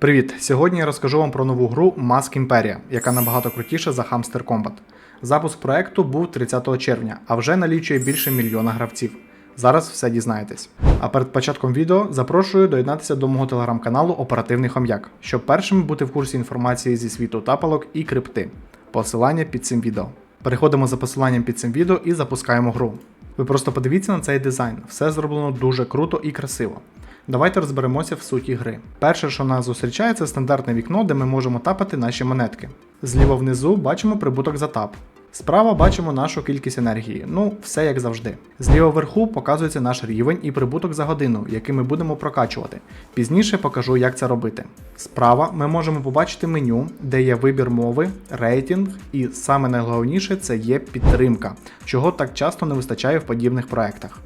Привіт! Сьогодні я розкажу вам про нову гру Mask Imperia, яка набагато крутіша за Hamster Combat. Запуск проекту був 30 червня, а вже налічує більше мільйона гравців. Зараз все дізнаєтесь. А перед початком відео запрошую доєднатися до мого телеграм-каналу Оперативний Хом'як, щоб першим бути в курсі інформації зі світу тапалок і крипти. Посилання під цим відео. Переходимо за посиланням під цим відео і запускаємо гру. Ви просто подивіться на цей дизайн, все зроблено дуже круто і красиво. Давайте розберемося в суті гри. Перше, що нас зустрічає, це стандартне вікно, де ми можемо тапати наші монетки. Зліва внизу бачимо прибуток за тап. Справа бачимо нашу кількість енергії, ну все як завжди. Зліва вверху показується наш рівень і прибуток за годину, який ми будемо прокачувати. Пізніше покажу, як це робити. Справа ми можемо побачити меню, де є вибір мови, рейтинг, і саме найголовніше це є підтримка, чого так часто не вистачає в подібних проектах.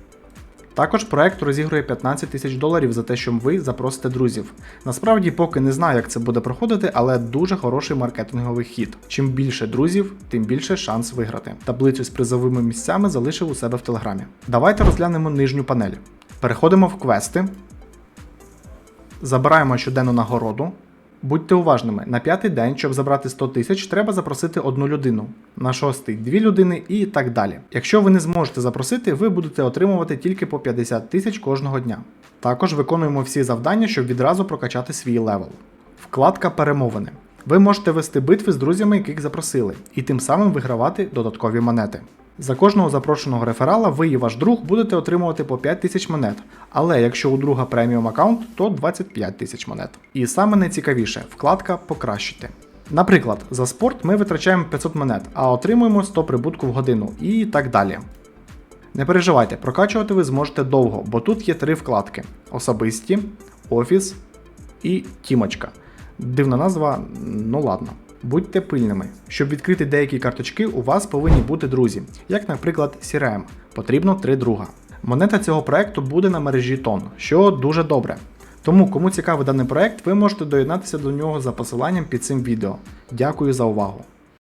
Також проект розігрує 15 тисяч доларів за те, що ви запросите друзів. Насправді, поки не знаю, як це буде проходити, але дуже хороший маркетинговий хід. Чим більше друзів, тим більше шанс виграти. Таблицю з призовими місцями залишив у себе в телеграмі. Давайте розглянемо нижню панель. Переходимо в квести, забираємо щоденну нагороду. Будьте уважними, на п'ятий день, щоб забрати 100 тисяч, треба запросити одну людину, на шостий дві людини і так далі. Якщо ви не зможете запросити, ви будете отримувати тільки по 50 тисяч кожного дня. Також виконуємо всі завдання, щоб відразу прокачати свій левел. Вкладка Перемовини. Ви можете вести битви з друзями, яких запросили, і тим самим вигравати додаткові монети. За кожного запрошеного реферала ви і ваш друг будете отримувати по 5 тисяч монет, але якщо у друга преміум аккаунт, то 25 тисяч монет. І саме найцікавіше вкладка Покращити. Наприклад, за спорт ми витрачаємо 500 монет, а отримуємо 100 прибутку в годину і так далі. Не переживайте, прокачувати ви зможете довго, бо тут є три вкладки: особисті, офіс і тімочка. Дивна назва, ну ладно. Будьте пильними. Щоб відкрити деякі карточки, у вас повинні бути друзі, як, наприклад, CRM. Потрібно три друга. Монета цього проекту буде на мережі тон, що дуже добре. Тому, кому цікавий даний проект, ви можете доєднатися до нього за посиланням під цим відео. Дякую за увагу!